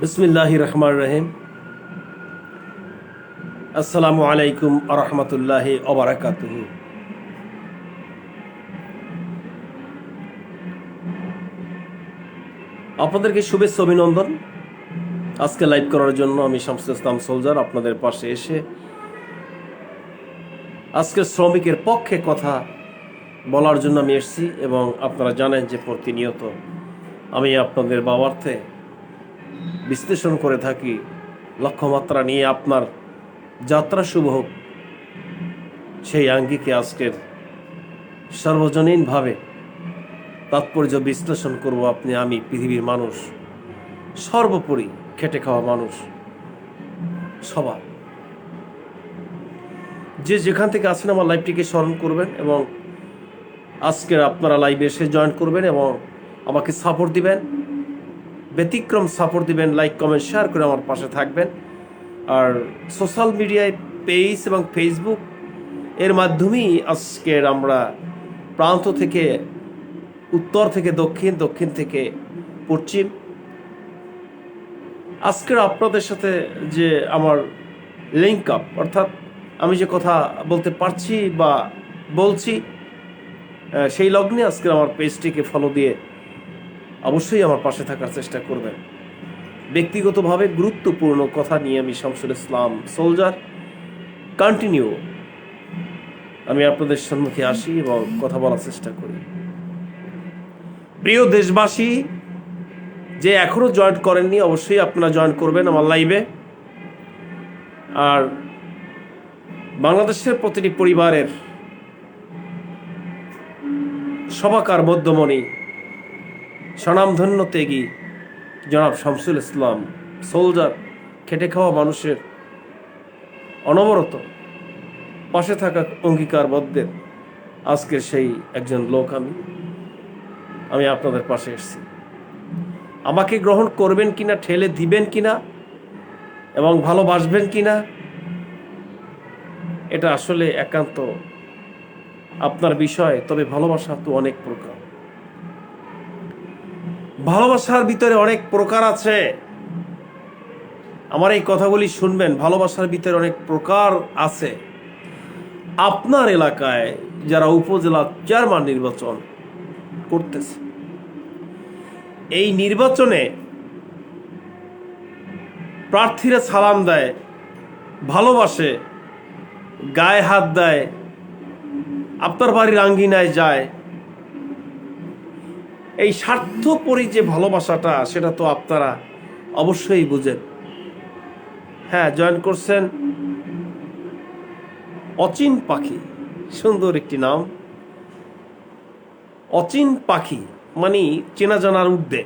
বিসমিল্লাহ রহমান রহিম আসসালামু আলাইকুম আরহামতুল্লাহ ওবরাকাত আপনাদেরকে শুভেচ্ছা অভিনন্দন। আজকে লাইভ করার জন্য আমি শামসুল ইসলাম সোলজার আপনাদের পাশে এসে আজকের শ্রমিকের পক্ষে কথা বলার জন্য আমি এসেছি এবং আপনারা জানেন যে প্রতিনিয়ত আমি আপনাদের বাবার্থে বিশ্লেষণ করে থাকি, লক্ষ্যমাত্রা নিয়ে আপনার যাত্রা শুভ হোক। সেই আঙ্গিকে আজকের সর্বজনীনভাবে তাৎপর্য বিশ্লেষণ করব আপনি, আমি, পৃথিবীর মানুষ, সর্বোপরি খেটে খাওয়া মানুষ, সবার। যে যেখান থেকে আসেন আমার লাইভটিকে স্মরণ করবেন এবং আজকের আপনারা লাইভে এসে জয়েন করবেন এবং আমাকে সাপোর্ট দিবেন। ব্যতিক্রম সাপোর্ট দিবেন লাইক কমেন্ট শেয়ার করে আমার পাশে থাকবেন। আর সোশ্যাল মিডিয়ায় পেজ এবং ফেসবুক এর মাধ্যমেই আজকের আমরা প্রান্ত থেকে, উত্তর থেকে, দক্ষিণ দক্ষিণ থেকে পশ্চিম। আজকের আপনাদের সাথে যে আমার লিঙ্ক আপ অর্থাৎ আমি যে কথা বলতে পারছি বা বলছি সেই লগ্নে আজকের আমার পেজটিকে ফলো দিয়ে অবশ্যই আমার পাশে থাকার চেষ্টা করবেন। ব্যক্তিগতভাবে গুরুত্বপূর্ণ কথা নিয়ে আমি শামসুল ইসলাম সোলজার। কন্টিনিউ আমি আপনাদের সম্মুখে আসি এবং কথা বলার চেষ্টা করি। প্রিয় দেশবাসী, যে এখনও জয়েন করেননি, অবশ্যই আপনারা জয়েন করবেন আমার লাইভে আর বাংলাদেশের প্রতিটি পরিবারের সবাকার মধ্যমণি, স্বনামধন্য ত্যাগী জনাব শামসুল ইসলাম, সোলজার খেটে খাওয়া মানুষের অনবরত পাশে থাকা অঙ্গীকারবদ্ধের আজকের সেই একজন লোক আমি। আমি আপনাদের পাশে এসেছি। আমাকে গ্রহণ করবেন কিনা, ঠেলে দিবেন কিনা এবং ভালোবাসবেন কিনা এটা আসলে একান্ত আপনার বিষয়, তবে ভালোবাসা তো অনেক প্রকার। ভালোবাসার ভিতরে অনেক প্রকার আছে। আমার এই কথাগুলি শুনবেন, ভালোবাসার ভিতরে অনেক প্রকার আছে। আপনার এলাকায় যারা উপজেলা চেয়ারম্যান নির্বাচন করতেছে, এই নির্বাচনে প্রার্থীরা সালাম দেয়, ভালোবাসে গায়ে হাত দেয়, আপনার বাড়ির আঙ্গিনায় যায়। এই স্বার্থপরি যে ভালোবাসাটা, সেটা তো আপনারা অবশ্যই বুঝেন। হ্যাঁ জয়েন করছেন অচিন পাখি, সুন্দর একটি নাম। অচিন পাখি মানে চেনা জানার উদ্দে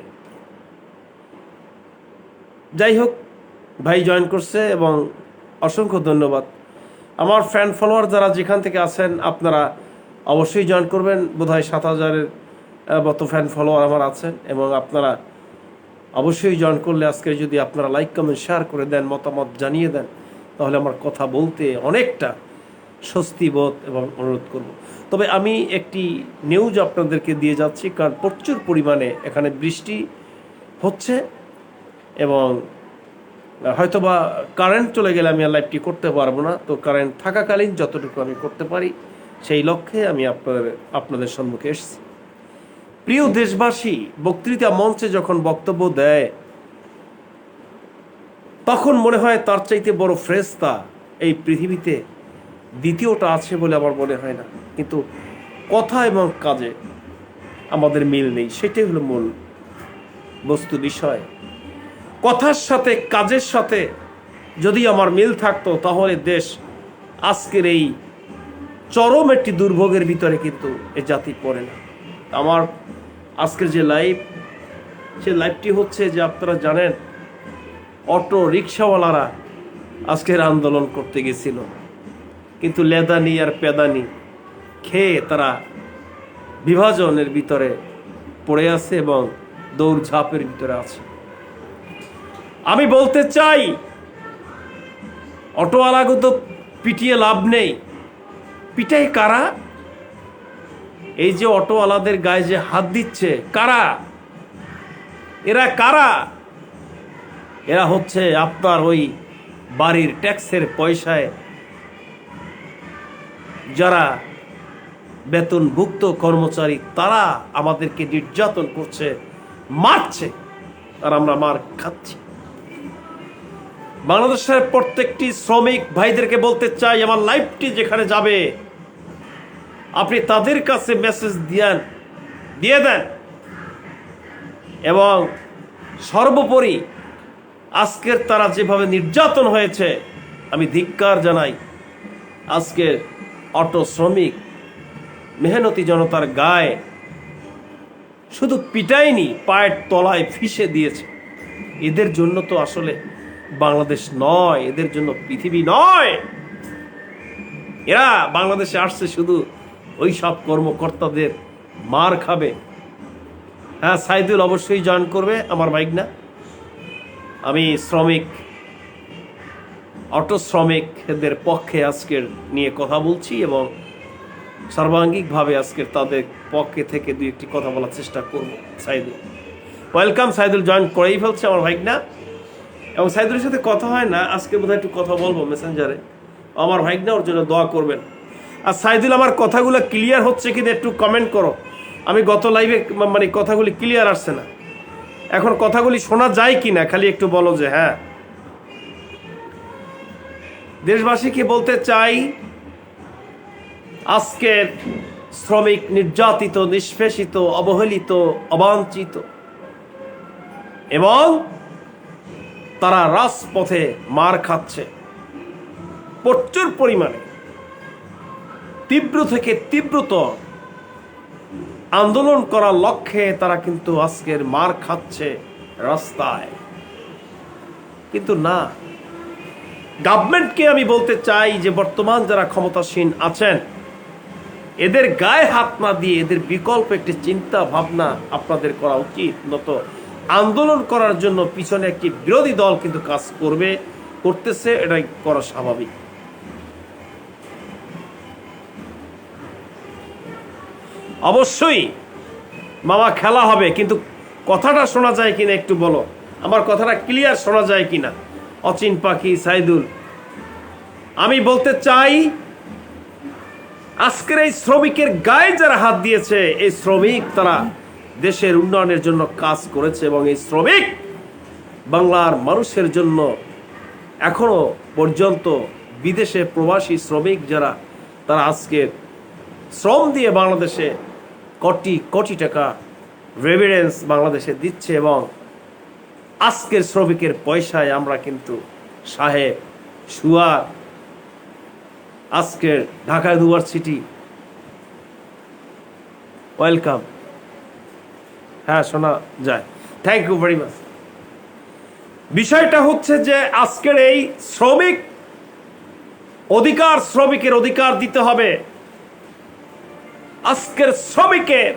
যাই হোক, ভাই জয়েন করছে এবং অসংখ্য ধন্যবাদ। আমার ফ্যান ফলোয়ার যারা যেখান থেকে আছেন, আপনারা অবশ্যই জয়েন করবেন। বোধহয় সাত হাজারের মতো ফ্যান ফলোয়ার আমার আছেন এবং আপনারা অবশ্যই জয়েন করলে আজকে যদি আপনারা লাইক কমেন্ট শেয়ার করে দেন, মতামত জানিয়ে দেন, তাহলে আমার কথা বলতে অনেকটা স্বস্তি বোধ এবং অনুরোধ করব। তবে আমি একটি নিউজ আপনাদেরকে দিয়ে যাচ্ছি, কারণ প্রচুর পরিমাণে এখানে বৃষ্টি হচ্ছে এবং হয়তোবা কারেন্ট চলে গেলে আমি আর লাইভটি করতে পারব না। তো কারেন্ট থাকাকালীন যতটুকু আমি করতে পারি, সেই লক্ষ্যে আমি আপনাদের আপনাদের সম্মুখে এসেছি। প্রিয় দেশবাসী, বক্তৃতা মঞ্চে যখন বক্তব্য দেয়, তখন মনে হয় তার চাইতে বড় ফ্রেস্তা এই পৃথিবীতে দ্বিতীয়টা আছে বলে আমার মনে হয় না। কিন্তু কথা এবং কাজে আমাদের মিল নেই। সেটাই হলো মূল বস্তু, বিষয়। কথার সাথে, কাজের সাথে যদি আমার মিল থাকতো, তাহলে দেশ আজকের এই চরম একটি দুর্ভোগের ভিতরে কিন্তু এ জাতি পড়ে না। আমার আজকের যে লাইভ সে লাইভটি হচ্ছে যে আপনারা জানেন, অটো রিক্সাওয়ালারা আজকের আন্দোলন করতে গেছিল। কিন্তু লেদানি আর পেদানি খেয়ে তারা বিভাজনের ভিতরে পড়ে আছে এবং দৌড়ঝাঁপের ভিতরে আছে। আমি বলতে চাই অটোওয়ালাকে তো পিটিয়ে লাভ নেই। পিটাই কারা? এই যে অটোওয়ালাদের গায়ে যে হাত দিচ্ছে, কারা? এরা কারা? এরা হচ্ছে আপনার ওই বাড়ির ট্যাক্সের পয়সায় যারা বেতনভুক্ত কর্মচারী, তারা আমাদেরকে নির্যাতন করছে, মারছে, আর আমরা মার খাচ্ছি। বাংলাদেশের প্রত্যেকটি শ্রমিক ভাইদেরকে বলতে চাই, আমার লাইফটি যেখানে যাবে, আপনি তাদের কাছে মেসেজ দিয়েন, দিয়ে দেন। এবং সর্বোপরি আজকের তারা যেভাবে নির্যাতন হয়েছে, আমি ধিক্কার জানাই, আজকের অটো শ্রমিক মেহনতি জনতার গায়ে শুধু পিটাইনি পায়ের তলায় ফিসে দিয়েছে। এদের জন্য তো আসলে বাংলাদেশ নয়, এদের জন্য পৃথিবী নয়। এরা বাংলাদেশে আসছে শুধু ওই সব কর্মকর্তাদের মার খাবে। হ্যাঁ সাইদুল অবশ্যই জয়েন করবে, আমার বাইক না। আমি শ্রমিক, অটো শ্রমিকদের পক্ষে আজকের নিয়ে কথা বলছি এবং সর্বাঙ্গিকভাবে আজকের তাদের পক্ষে থেকে দুই একটি কথা বলার চেষ্টা করব, সাইদুল। ওয়েলকাম সাইদুল জয়েন করেই ফেলছে আমার ভাইক না। এবং সাইদুলের সাথে কথা হয় না, আজকে বোধহয় একটু কথা বলব মেসেঞ্জারে। আমার ভাইক না, ওর জন্য দোয়া করবেন। আর সাইদুল, আমার কথাগুলো ক্লিয়ার হচ্ছে কিনা একটু কমেন্ট করো। আমি গত লাইভে মানে কথাগুলি ক্লিয়ার আসছে না। এখন কথাগুলি শোনা যায় কি না খালি একটু বলো যে হ্যাঁ। দেশবাসীকে বলতে চাই, আজকের শ্রমিক নির্যাতিত, নিষ্পেষিত, অবহেলিত, অবাঞ্ছিত এবং তারা রাজপথে মার খাচ্ছে। প্রচুর পরিমাণে। তীব্র থেকে তীব্রতর আন্দোলন করার লক্ষ্যে তারা কিন্তু আজকের মার খাচ্ছে রাস্তায়। কিন্তু না গভর্নমেন্টকে আমি বলতে চাই যে বর্তমান যারা ক্ষমতাসীন আছেন, এদের গায়ে হাত না দিয়ে এদের বিকল্প একটি চিন্তা ভাবনা আপনাদের করা উচিত। নত আন্দোলন করার জন্য পিছনে একটি বিরোধী দল কিন্তু কাজ করবে, করতেছে, এটাই করা স্বাভাবিক। অবশ্যই মামা খেলা হবে, কিন্তু কথাটা শোনা যায় কিনা একটু বলো। আমার কথাটা ক্লিয়ার শোনা যায় কিনা? অচিন পাখি, সাইদুল। আমি বলতে চাই, আজকের এই শ্রমিকের গায়ে যারা হাত দিয়েছে, এই শ্রমিক তারা দেশের উন্নয়নের জন্য কাজ করেছে এবং এই শ্রমিক বাংলার মানুষের জন্য এখনও পর্যন্ত বিদেশে প্রবাসী শ্রমিক যারা, তারা আজকের শ্রম দিয়ে বাংলাদেশে কোটি কোটি টাকা রেভিডেন্স বাংলাদেশে দিচ্ছে এবং আজকের শ্রমিকের পয়সায় আমরা কিন্তু সাহেব সুয়ার আজকের ঢাকা ইউনিভার্সিটি ওয়েলকাম। হ্যাঁ শোনা যায়। থ্যাংক ইউ ভেরি মাচ বিষয়টা হচ্ছে যে আজকের এই শ্রমিক অধিকার, শ্রমিকের অধিকার দিতে হবে। আজকের শ্রমিকের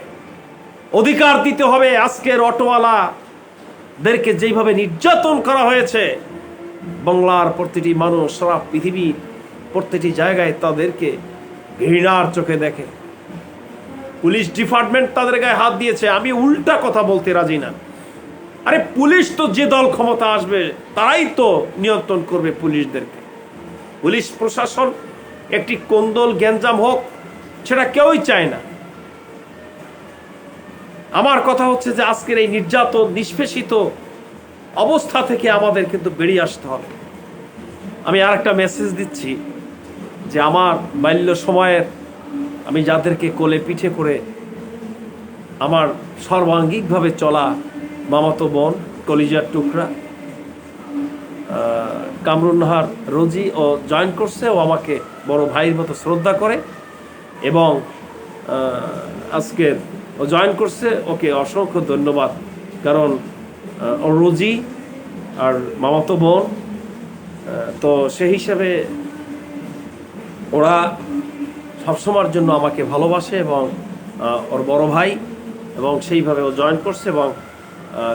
অধিকার দিতে হবে। আজকের অটোওয়ালাদেরকে যেইভাবে নির্যাতন করা হয়েছে, বাংলার প্রতিটি মানুষ, সারা পৃথিবীর প্রতিটি জায়গায় তাদেরকে ঘৃণার চোখে দেখে। পুলিশ ডিপার্টমেন্ট তাদের গায়ে হাত দিয়েছে। আমি উল্টা কথা বলতে রাজি না। আরে পুলিশ তো যে দল ক্ষমতা আসবে, তারাই তো নিয়ন্ত্রণ করবে পুলিশদেরকে। পুলিশ প্রশাসন একটি কোন্দল গ্যাঞ্জাম হোক, সেটা কেউই চায় না। আমার কথা হচ্ছে যে আজকের এই নির্যাতন, নিষ্পেষিত অবস্থা থেকে আমাদের কিন্তু বেরিয়ে আসতে হবে। আমি আর একটা মেসেজ দিচ্ছি যে আমার বাল্য সময়ের আমি যাদেরকে কোলে পিঠে করে আমার সর্বাঙ্গিকভাবে চলা মামাতো বোন কলিজার টুকরা কামরুন্নাহার রোজি ও জয়েন করছে ও আমাকে বড় ভাইয়ের মতো শ্রদ্ধা করে এবং আহ, আজকের ও জয়েন করছে ওকে অসংখ্য ধন্যবাদ। কারণ ও রোজি আর মামাতো বোন তো সেই হিসাবে ওরা সবসময়ের জন্য আমাকে ভালোবাসে এবং ওর বড় ভাই এবং সেইভাবে ও জয়েন করছে এবং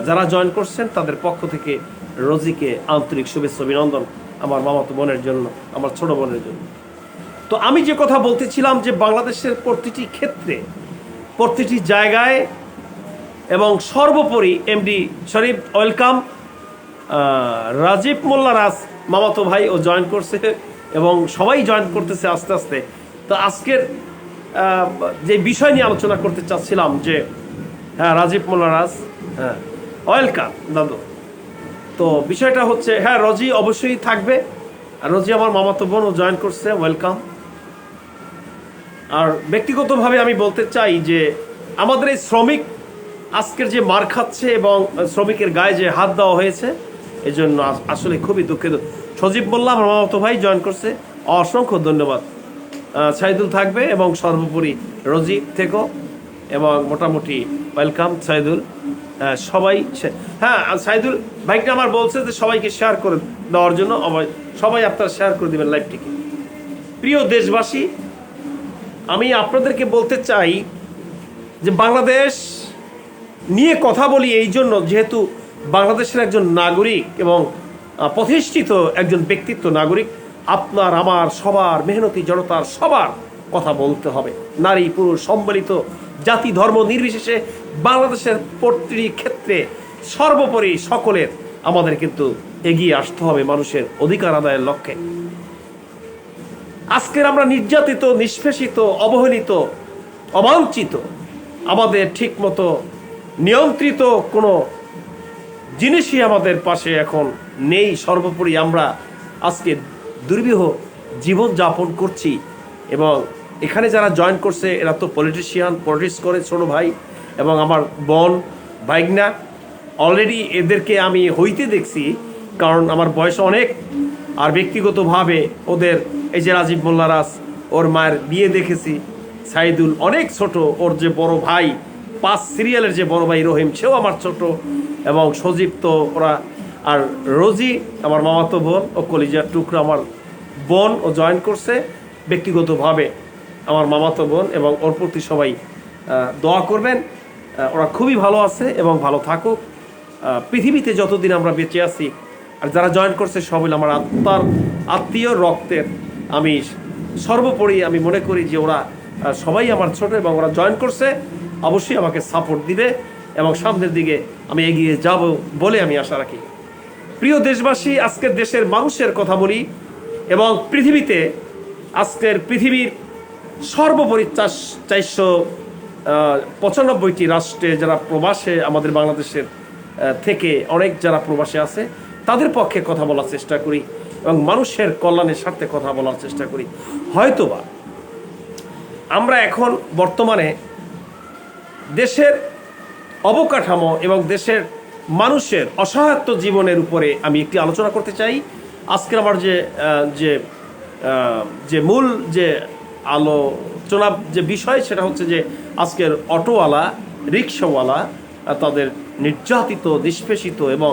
যারা জয়েন করছেন তাদের পক্ষ থেকে রোজিকে আন্তরিক শুভেচ্ছা, অভিনন্দন আমার মামাতো বোনের জন্য, আমার ছোট বোনের জন্য। তো আমি যে কথা বলতেছিলাম যে বাংলাদেশের প্রতিটি ক্ষেত্রে, প্রতিটি জায়গায় এবং সর্বোপরি এমডি শরীফ, ওয়েলকাম রাজীব মোল্লা রাজ মামাতো ভাই ও জয়েন করছে এবং সবাই জয়েন করতেছে আস্তে আস্তে। তো আজকের যে বিষয় নিয়ে আলোচনা করতে চাচ্ছিলাম যে হ্যাঁ রাজীব মোল্লা রাজ হ্যাঁ ওয়েলকাম দাদু। তো বিষয়টা হচ্ছে হ্যাঁ রজি অবশ্যই থাকবে। আর রজি আমার মামাতো বোন ও জয়েন করছে ওয়েলকাম আর ব্যক্তিগতভাবে আমি বলতে চাই যে, আমাদের এই শ্রমিক আজকের যে মার খাচ্ছে এবং শ্রমিকের গায়ে যে হাত দেওয়া হয়েছে এই জন্য আসলে খুবই দুঃখিত। সজীব বললাম আমার মামাতো ভাই জয়েন করছে। অসংখ্য ধন্যবাদ। সাইদুল থাকবে এবং সর্বোপরি রজি থেকো এবং মোটামুটি ওয়েলকাম সাইদুল। সবাই হ্যাঁ সাইদুল ভাইটা আমার বলছে যে সবাইকে শেয়ার করে দেওয়ার জন্য সবাই আপনারা শেয়ার করে দেবেন লাইভটিকে প্রিয় দেশবাসী, আমি আপনাদেরকে বলতে চাই যে বাংলাদেশ নিয়ে কথা বলি এই জন্য যেহেতু বাংলাদেশের একজন নাগরিক এবং প্রতিষ্ঠিত একজন ব্যক্তিত্ব নাগরিক আপনার, আমার, সবার, মেহনতি জনতার সবার কথা বলতে হবে। নারী, পুরুষ, সম্বলিত জাতি, ধর্ম নির্বিশেষে বাংলাদেশের প্রতিটি ক্ষেত্রে সর্বোপরি সকলের আমাদের কিন্তু এগিয়ে আসতে হবে মানুষের অধিকার আদায়ের লক্ষ্যে। আজকের আমরা নির্যাতিত, নিষ্পেষিত, অবহেলিত, অবাঞ্ছিত, আমাদের ঠিকমতো নিয়ন্ত্রিত কোনো জিনিসই আমাদের পাশে এখন নেই। সর্বোপরি আমরা আজকে দুর্বিহ জীবনযাপন করছি এবং এখানে যারা জয়েন করছে, এরা তো পলিটিশিয়ান পলিটিক্স করে ছোটো ভাই এবং আমার বোন ভাইগনা। অলরেডি এদেরকে আমি হইতে দেখছি, কারণ আমার বয়স অনেক। আর ব্যক্তিগতভাবে ওদের এই যে রাজীব মোল্লারাস ওর মায়ের বিয়ে দেখেছি। সাইদুল অনেক ছোট, ওর যে বড় ভাই, পাঁচ সিরিয়ালের যে বড় ভাই রহিম, সেও আমার ছোট। এবং সজীব তো ওরা আর রোজি, আমার মামাতো বোন ও কলিজার টুকরো আমার বোন ও জয়েন করছে ব্যক্তিগতভাবে আমার মামাতো বোন এবং ওর প্রতি সবাই দোয়া করবেন। ওরা খুবই ভালো আছে এবং ভালো থাকুক। পৃথিবীতে যতদিন আমরা বেঁচে আছি, আর যারা জয়েন করছে সবাই আমার আত্মার আত্মীয় রক্তের আমি সর্বোপরি আমি মনে করি যে ওরা সবাই আমার ছোট এবং ওরা জয়েন করছে, অবশ্যই আমাকে সাপোর্ট দিবে এবং সামনের দিকে আমি এগিয়ে যাব বলে আমি আশা রাখি। প্রিয় দেশবাসী আজকের দেশের মানুষের কথা বলি এবং পৃথিবীতে আজকের পৃথিবীর সর্বোপরি চার চারশো পঁচানব্বইটি রাষ্ট্রে যারা প্রবাসে আমাদের বাংলাদেশের থেকে অনেক যারা প্রবাসে আছে, তাদের পক্ষে কথা বলার চেষ্টা করি এবং মানুষের কল্যাণের স্বার্থে কথা বলার চেষ্টা করি। হয়তোবা আমরা এখন বর্তমানে দেশের অবকাঠামো এবং দেশের মানুষের অসহায়ত্ব জীবনের উপরে আমি একটি আলোচনা করতে চাই। আজকের আমার যে যে যে মূল যে আলোচনা, যে বিষয় সেটা হচ্ছে যে আজকের অটোওয়ালা রিক্সাওয়ালা তাদের নির্যাতিত, নিষ্পেষিত এবং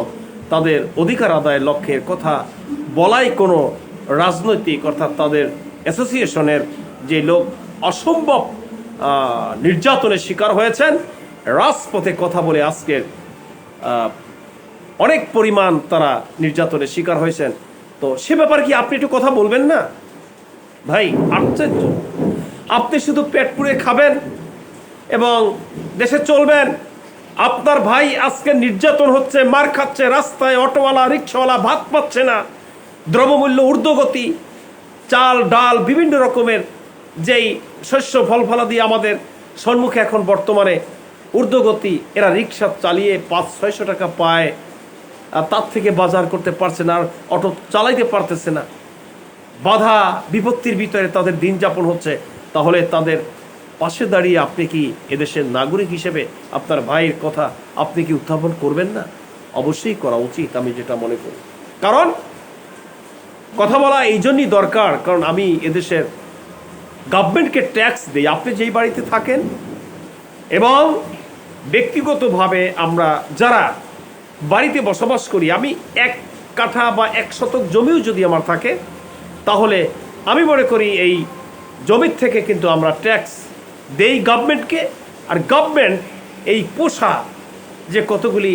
তাদের অধিকার আদায়ের লক্ষ্যের কথা বলাই কোনো রাজনৈতিক অর্থাৎ তাদের অ্যাসোসিয়েশনের যে লোক অসম্ভব নির্যাতনের শিকার হয়েছেন, রাজপথে কথা বলে আজকের অনেক পরিমাণ তারা নির্যাতনের শিকার হয়েছেন। তো সে ব্যাপারে কি আপনি একটু কথা বলবেন না? ভাই, আশ্চর্য। আপনি শুধু পেট পুড়ে খাবেন এবং দেশে চলবেন। আপনার ভাই আজকে নির্যাতন হচ্ছে, মার খাচ্ছে, রাস্তায় অটোওয়ালা, রিক্সাওয়ালা, ভাত পাচ্ছে না। দ্রব্যমূল্য ঊর্ধ্বগতি, চাল, ডাল, বিভিন্ন রকমের যেই শস্য ফল ফলাদি আমাদের সম্মুখে এখন বর্তমানে ঊর্ধ্বগতি এরা রিক্সা চালিয়ে পাঁচ, ছয়শো টাকা পায়, আর তার থেকে বাজার করতে পারছে না, আর অটো চালাইতে পারতেছে না। বাধা, বিপত্তির ভিতরে তাদের দিন যাপন হচ্ছে। তাহলে তাদের পাশে দাঁড়িয়ে আপনি কি এদেশের নাগরিক হিসেবে আপনার ভাইয়ের কথা আপনি কি উত্থাপন করবেন না? অবশ্যই করা উচিত, আমি যেটা মনে করি। কারণ কথা বলা এই জন্যই দরকার, কারণ আমি এদেশের গভর্নমেন্টকে ট্যাক্স দিই। আপনি যেই বাড়িতে থাকেন এবং ব্যক্তিগতভাবে আমরা যারা বাড়িতে বসবাস করি, আমি এক কাঠা বা এক শতক জমিও যদি আমার থাকে, তাহলে আমি মনে করি এই জমির থেকে কিন্তু আমরা ট্যাক্স দেই গভর্নমেন্টকে আর গভর্নমেন্ট এই পোষা যে কতগুলি